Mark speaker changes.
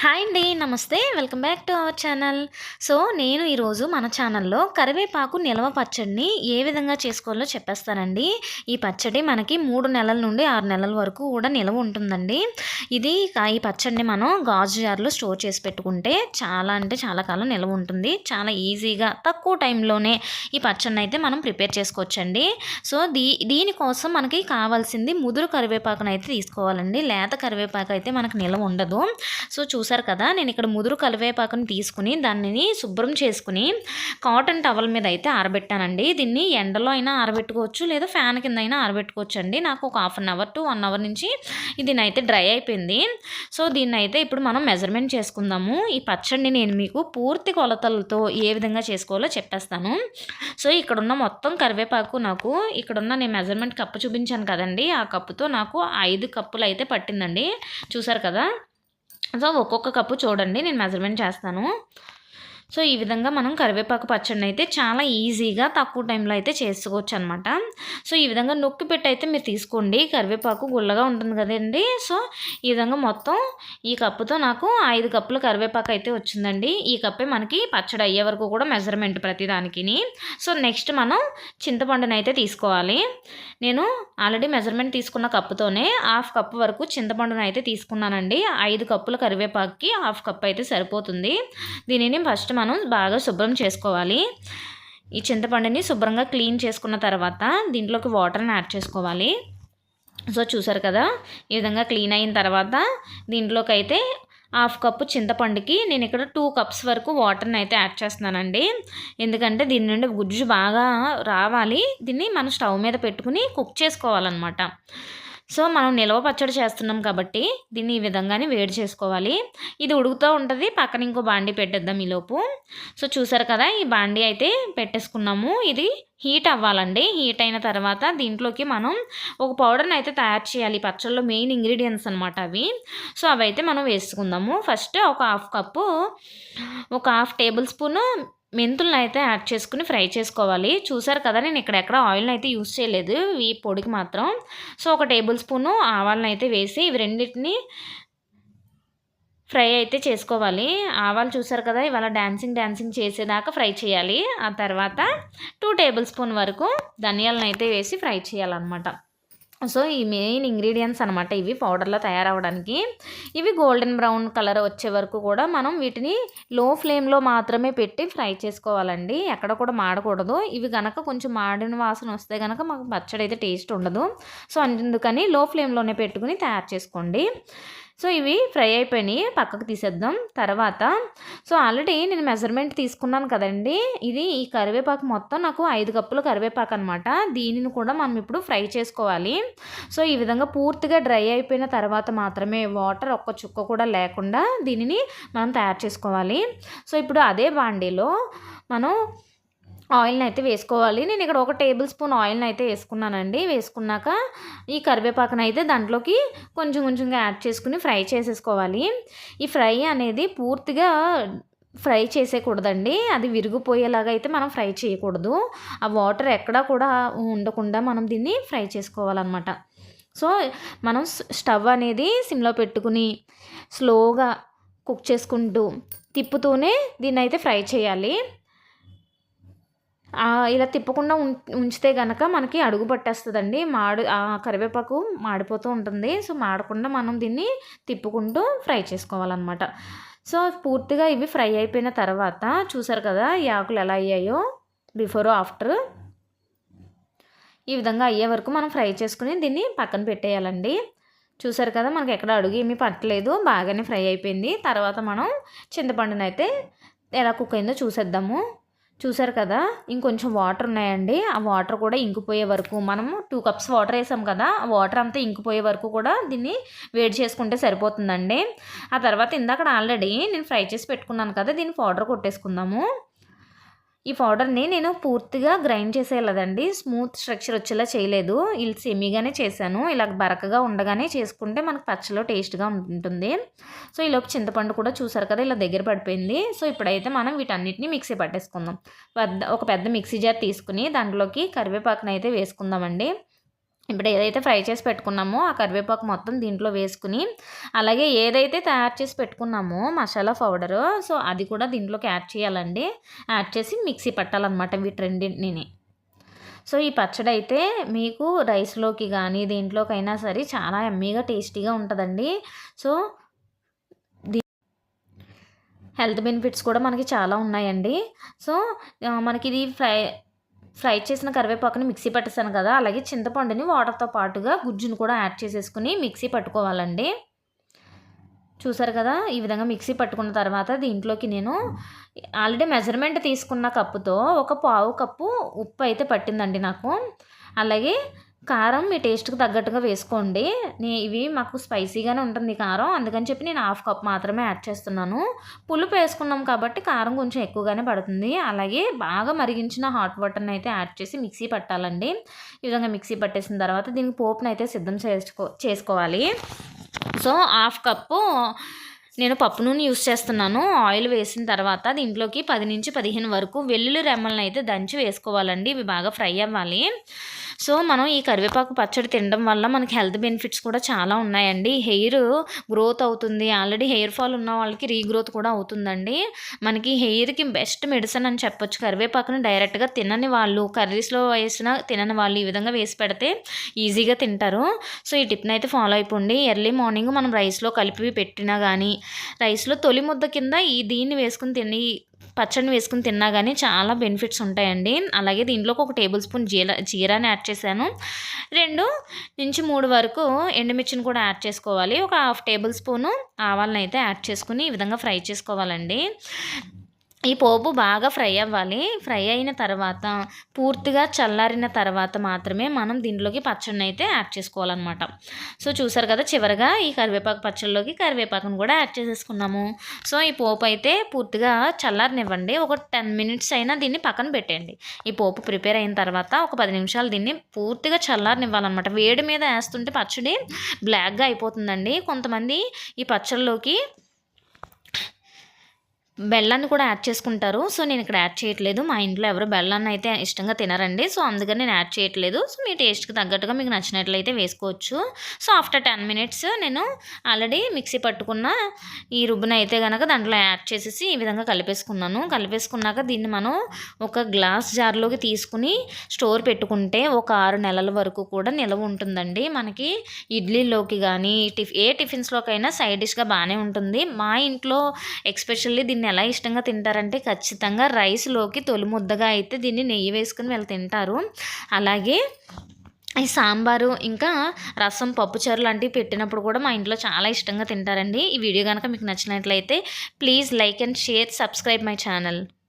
Speaker 1: Hi అండి namaste. Welcome back to our channel. So నేను ఈరోజు మన ఛానల్లో కరివేపాకు నిల్వ పచ్చడిని ఏ విధంగా చేసుకోవాలో చెప్పేస్తానండి. ఈ పచ్చడి మనకి మూడు నెలల నుండి ఆరు నెలల వరకు కూడా నిల్వ ఉంటుందండి. ఇది ఈ పచ్చడిని మనం గాజు జార్లో స్టోర్ చేసి పెట్టుకుంటే చాలా అంటే చాలా కాలం నిల్వ ఉంటుంది. చాలా ఈజీగా తక్కువ టైంలోనే ఈ పచ్చడిని అయితే మనం ప్రిపేర్ చేసుకోవచ్చండి. సో దీ దీనికోసం మనకి కావాల్సింది ముదురు కరివేపాకును అయితే తీసుకోవాలండి. లేత కరివేపాకు అయితే మనకు నిల్వ ఉండదు. సో చూసారు కదా నేను ఇక్కడ ముదురు కరివేపాకుని తీసుకుని దానిని శుభ్రం చేసుకుని కాటన్ టవల్ మీద అయితే ఆరబెట్టానండి. దీన్ని ఎండలో అయినా ఆరబెట్టుకోవచ్చు లేదా ఫ్యాన్ కింద అయినా ఆరబెట్టుకోవచ్చు అండి. నాకు ఒక half an hour to one hour నుంచి ఇది అయితే డ్రై అయిపోయింది. సో దీన్ని అయితే ఇప్పుడు మనం మెజర్మెంట్ చేసుకుందాము. ఈ పచ్చడిని నేను మీకు పూర్తి కొలతలతో ఏ విధంగా చేసుకోవాలో చెప్పేస్తాను. సో ఇక్కడున్న మొత్తం కరివేపాకు నాకు ఇక్కడున్న నేను మెజర్మెంట్ కప్పు చూపించాను కదండి. ఆ కప్పుతో నాకు ఐదు కప్పులు అయితే పట్టిందండి. చూసారు కదా? సో ఒక్కొక్క కప్పు చూడండి నేను మెజర్మెంట్ చేస్తాను. సో ఈ విధంగా మనం కరివేపాకు పచ్చడిని అయితే చాలా ఈజీగా తక్కువ టైంలో అయితే చేసుకోవచ్చు అనమాట సో ఈ విధంగా నొక్కి పెట్టి అయితే మీరు తీసుకోండి. కరివేపాకు గుల్లగా ఉంటుంది కదండి. సో ఈ విధంగా మొత్తం ఈ కప్పుతో నాకు ఐదు కప్పులు కరివేపాకు అయితే వచ్చిందండి. ఈ కప్పే మనకి పచ్చడి అయ్యే వరకు కూడా మెజర్మెంట్ ప్రతిదానికి సో నెక్స్ట్ మనం చింతపండుని అయితే తీసుకోవాలి. నేను ఆల్రెడీ మెజర్మెంట్ తీసుకున్న కప్పుతోనే హాఫ్ కప్ వరకు చింతపండుని అయితే తీసుకున్నానండి. ఐదు కప్పుల కరివేపాకుకి హాఫ్ కప్ అయితే సరిపోతుంది. దీనిని ఫస్ట్ మనం బాగా శుభ్రం చేసుకోవాలి. ఈ చింతపండుని శుభ్రంగా క్లీన్ చేసుకున్న తర్వాత దీంట్లోకి వాటర్ని యాడ్ చేసుకోవాలి. సో చూసారు కదా ఈ విధంగా క్లీన్ అయిన తర్వాత దీంట్లోకి అయితే హాఫ్ కప్పు చింతపండుకి నేను ఇక్కడ టూ కప్స్ వరకు వాటర్ని అయితే యాడ్ చేస్తున్నానండి. ఎందుకంటే దీని నుండి గుజ్జు బాగా రావాలి. దీన్ని మనం స్టవ్ మీద పెట్టుకుని కుక్ చేసుకోవాలన్నమాట. సో మనం నిల్వ పచ్చడి చేస్తున్నాం కాబట్టి దీన్ని ఈ విధంగానే వేడి చేసుకోవాలి. ఇది ఉడుకుతూ ఉంటుంది పక్కన ఇంకో బాండి పెట్టేద్దాం ఈలోపు. సో చూసారు కదా ఈ బాండి అయితే పెట్టేసుకున్నాము. ఇది హీట్ అవ్వాలండి. హీట్ అయిన తర్వాత దీంట్లోకి మనం ఒక పౌడర్ని అయితే తయారు చేయాలి. పచ్చళ్ళలో మెయిన్ ఇంగ్రీడియంట్స్ అనమాట అవి. సో అవైతే మనం వేసుకుందాము. ఫస్ట్ ఒక హాఫ్ కప్పు ఒక హాఫ్ టేబుల్ స్పూను మెంతులను అయితే యాడ్ చేసుకుని ఫ్రై చేసుకోవాలి. చూసారు కదా నేను ఇక్కడ ఎక్కడ ఆయిల్ని అయితే యూస్ చేయలేదు. ఈ పొడికి మాత్రం. సో ఒక టేబుల్ స్పూను ఆవాలను అయితే వేసి ఇవి రెండింటిని ఫ్రై అయితే చేసుకోవాలి. ఆవాలు చూసారు కదా ఇవాళ డ్యాన్సింగ్ డ్యాన్సింగ్ చేసేదాకా ఫ్రై చేయాలి. ఆ తర్వాత టూ టేబుల్ స్పూన్ వరకు ధనియాలను అయితే వేసి ఫ్రై చేయాలన్నమాట. సో ఈ మెయిన్ ఇంగ్రీడియంట్స్ అనమాట ఇవి పౌడర్లో తయారవడానికి ఇవి గోల్డెన్ బ్రౌన్ కలర్ వచ్చే వరకు కూడా మనం వీటిని లో ఫ్లేమ్లో మాత్రమే పెట్టి ఫ్రై చేసుకోవాలండి. ఎక్కడ కూడా మాడకూడదు. ఇవి కనుక కొంచెం మాడిన వాసన వస్తే కనుక మాకు పచ్చడి అయితే టేస్ట్ ఉండదు. సో అందుకని లో ఫ్లేమ్లోనే పెట్టుకుని తయారు చేసుకోండి. సో ఇవి ఫ్రై అయిపోయినాయి పక్కకు తీసేద్దాం. తర్వాత సో ఆల్రెడీ నేను మెజర్మెంట్ తీసుకున్నాను కదండి. ఇది ఈ కరివేపాకు మొత్తం నాకు ఐదు కప్పులు కరివేపాకు అనమాట దీనిని కూడా మనం ఇప్పుడు ఫ్రై చేసుకోవాలి. సో ఈ విధంగా పూర్తిగా డ్రై అయిపోయిన తర్వాత మాత్రమే వాటర్ ఒక్క చుక్క కూడా లేకుండా దీనిని మనం తయారు చేసుకోవాలి. సో ఇప్పుడు అదే బాండీలో మనం ఆయిల్ని అయితే వేసుకోవాలి. నేను ఇక్కడ ఒక టేబుల్ స్పూన్ ఆయిల్ని అయితే వేసుకున్నానండి. వేసుకున్నాక ఈ కరివేపాకును అయితే దాంట్లోకి కొంచెం కొంచెంగా యాడ్ చేసుకుని ఫ్రై చేసేసుకోవాలి. ఈ ఫ్రై అనేది పూర్తిగా ఫ్రై చేసేయకూడదండి. అది విరిగిపోయేలాగా అయితే మనం ఫ్రై చేయకూడదు. ఆ వాటర్ ఎక్కడా కూడా ఉండకుండా మనం దీన్ని ఫ్రై చేసుకోవాలన్నమాట. సో మనం స్టవ్ అనేది సిమ్లో పెట్టుకుని స్లోగా కుక్ చేసుకుంటూ తిప్పుతూనే దీన్ని అయితే ఫ్రై చేయాలి. ఇలా తిప్పకుండా ఉంచితే కనుక మనకి అడుగు పట్టేస్తుందండి. మాడు కరివేపాకు మాడిపోతూ ఉంటుంది. సో మాడకుండా మనం దీన్ని తిప్పుకుంటూ ఫ్రై చేసుకోవాలన్నమాట. సో పూర్తిగా ఇవి ఫ్రై అయిపోయిన తర్వాత చూసారు కదా ఈ ఆకులు ఎలా అయ్యాయో? Before after. ఈ విధంగా అయ్యే వరకు మనం ఫ్రై చేసుకుని దీన్ని పక్కన పెట్టేయాలండి. చూసారు కదా మనకి ఎక్కడ అడుగు ఏమీ పట్టలేదు. బాగానే ఫ్రై అయిపోయింది. తర్వాత మనం చింతపండునైతే ఎలా కుక్ అయిందో చూసేద్దాము. చూసారు కదా? ఇంకొంచెం వాటర్ ఉన్నాయండి. ఆ వాటర్ కూడా ఇంకిపోయే వరకు మనము టూ కప్స్ వాటర్ వేసాం కదా? ఆ వాటర్ అంతా ఇంకిపోయే వరకు కూడా దీన్ని వేడి చేసుకుంటే సరిపోతుందండి. ఆ తర్వాత ఇందాక ఆల్రెడీ నేను ఫ్రై చేసి పెట్టుకున్నాను కదా? దీన్ని పౌడర్ కొట్టేసుకుందాము. ఈ పౌడర్ని నేను పూర్తిగా గ్రైండ్ చేసేయలేదండి. స్మూత్ స్ట్రక్చర్ వచ్చేలా చేయలేదు. ఇలా సెమీగానే చేశాను. ఇలా బరకగా ఉండగానే చేసుకుంటే మనకు పచ్చలో టేస్ట్గా ఉంటుంది. సో ఈలోపు చింతపండు కూడా చూసారు కదా ఇలా దగ్గర పడిపోయింది. సో ఇప్పుడైతే మనం వీటన్నిటిని మిక్సీ పట్టేసుకుందాం. పెద్ద ఒక పెద్ద మిక్సీ జార్ తీసుకుని దాంట్లోకి కరివేపాకునైతే వేసుకుందామండి. ఇప్పుడు ఏదైతే ఫ్రై చేసి పెట్టుకున్నామో ఆ కరివేపాకు మొత్తం దీంట్లో వేసుకుని అలాగే ఏదైతే తయారు చేసి పెట్టుకున్నామో మసాలా పౌడరు సో అది కూడా దీంట్లోకి యాడ్ చేయాలండి. యాడ్ చేసి మిక్సీ పట్టాలన్నమాట వీటి రెండింటిని. సో ఈ పచ్చడి అయితే మీకు రైస్లోకి కానీ దేంట్లోకైనా సరే చాలా ఎమ్మీగా టేస్టీగా ఉంటుందండి. సో హెల్త్ బెనిఫిట్స్ కూడా మనకి చాలా ఉన్నాయండి. సో మనకి ఇది ఫ్రై ఫ్రై చేసిన కరివేపాకుని మిక్సీ పట్టేసాను కదా అలాగే చింతపండుని వాటర్తో పాటుగా గుజ్జును కూడా యాడ్ చేసేసుకుని మిక్సీ పట్టుకోవాలండి. చూసారు కదా ఈ విధంగా మిక్సీ పట్టుకున్న తర్వాత దీంట్లోకి నేను ఆల్రెడీ మెజర్మెంట్ తీసుకున్న కప్పుతో ఒక పావు కప్పు ఉప్పు అయితే పట్టిందండి నాకు. అలాగే కారం మీ టేస్ట్కి తగ్గట్టుగా వేసుకోండి. నే ఇవి మాకు స్పైసీగానే ఉంటుంది కారం. అందుకని చెప్పి నేను హాఫ్ కప్ మాత్రమే యాడ్ చేస్తున్నాను. పులుపు వేసుకున్నాం కాబట్టి కారం కొంచెం ఎక్కువగానే పడుతుంది. అలాగే బాగా మరిగించిన హాట్ వాటర్ని అయితే యాడ్ చేసి మిక్సీ పట్టాలండి. ఈ విధంగా మిక్సీ పట్టేసిన తర్వాత దీనికి పోపును అయితే సిద్ధం చేసుకో చేసుకోవాలి. సో హాఫ్ కప్పు నేను పప్పు నూనె యూస్ చేస్తున్నాను. ఆయిల్ వేసిన తర్వాత దీంట్లోకి పది నుంచి పదిహేను వరకు వెల్లుల్లి రెమ్మలను అయితే దంచి వేసుకోవాలండి. ఇవి బాగా ఫ్రై అవ్వాలి. సో మనం ఈ కరివేపాకు పచ్చడి తినడం వల్ల మనకి హెల్త్ బెనిఫిట్స్ కూడా చాలా ఉన్నాయండి. హెయిర్ గ్రోత్ అవుతుంది. ఆల్రెడీ హెయిర్ ఫాల్ ఉన్న వాళ్ళకి రీగ్రోత్ కూడా అవుతుందండి. మనకి హెయిర్కి బెస్ట్ మెడిసిన్ అని చెప్పొచ్చు. కరివేపాకుని డైరెక్ట్గా తినని వాళ్ళు కర్రీస్లో వేసిన తినని వాళ్ళు ఈ విధంగా వేసి పెడితే ఈజీగా తింటారు. సో ఈ టిప్ని అయితే ఫాలో అయిపోండి. ఎర్లీ మార్నింగ్ మనం రైస్లో కలిపి పెట్టినా కానీ రైస్లో తొలి ముద్ద కింద ఈ దీన్ని వేసుకుని తిని పచ్చడిని వేసుకుని తిన్నా కానీ చాలా బెనిఫిట్స్ ఉంటాయండి. అలాగే దీంట్లోకి ఒక టేబుల్ స్పూన్ జీర జీరాని యాడ్ చేశాను. రెండు నుంచి మూడు వరకు ఎండుమిర్చిని కూడా యాడ్ చేసుకోవాలి. ఒక హాఫ్ టేబుల్ స్పూను ఆవాలను అయితే యాడ్ చేసుకుని ఈ విధంగా ఫ్రై చేసుకోవాలండి. ఈ పోపు బాగా ఫ్రై అవ్వాలి. ఫ్రై అయిన తర్వాత పూర్తిగా చల్లారిన తర్వాత మాత్రమే మనం దీంట్లోకి పచ్చడిని అయితే యాడ్ చేసుకోవాలన్నమాట. సో చూసారు కదా చివరిగా ఈ కరివేపాకు పచ్చడిలోకి కరివేపాకును కూడా యాడ్ చేసేసుకున్నాము. సో ఈ పోపు అయితే పూర్తిగా చల్లారనివ్వండి. ఒక టెన్ మినిట్స్ అయినా దీన్ని పక్కన పెట్టండి ఈ పోపు ప్రిపేర్ అయిన తర్వాత ఒక పది నిమిషాలు దీన్ని పూర్తిగా చల్లారనివ్వాలన్నమాట. వేడి మీద వేస్తుంటే పచ్చడి బ్లాక్గా అయిపోతుందండి. కొంతమంది ఈ పచ్చడిలోకి బెల్లాన్ని కూడా యాడ్ చేసుకుంటారు. సో నేను ఇక్కడ యాడ్ చేయట్లేదు. మా ఇంట్లో ఎవరు బెల్లాన్ని అయితే ఇష్టంగా తినరండి. సో అందుకని నేను యాడ్ చేయట్లేదు. సో మీ టేస్ట్కి తగ్గట్టుగా మీకు నచ్చినట్లయితే వేసుకోవచ్చు. సో ఆఫ్టర్ టెన్ మినిట్స్ నేను ఆల్రెడీ మిక్సీ పట్టుకున్న ఈ రుబ్బున అయితే కనుక దాంట్లో యాడ్ చేసేసి ఈ విధంగా కలిపేసుకున్నాను. కలిపేసుకున్నాక దీన్ని మనం ఒక గ్లాస్ జార్లోకి తీసుకుని స్టోర్ పెట్టుకుంటే ఒక ఆరు నెలల వరకు కూడా నిల్వ ఉంటుందండి. మనకి ఇడ్లీలోకి కానీ టిఫ్ ఏ టిఫిన్స్లోకైనా సైడ్ డిష్గా బాగానే ఉంటుంది. మా ఇంట్లో ఎక్స్పెషల్లీ దీన్ని దీన్ని ఎలా ఇష్టంగా తింటారంటే ఖచ్చితంగా రైస్లోకి తొలి ముద్దగా అయితే దీన్ని నెయ్యి వేసుకుని వీళ్ళు తింటారు. అలాగే ఈ సాంబారు ఇంకా రసం పప్పుచారు లాంటివి పెట్టినప్పుడు కూడా మా ఇంట్లో చాలా ఇష్టంగా తింటారండి. ఈ వీడియో కనుక మీకు నచ్చినట్లయితే please like and share subscribe my channel.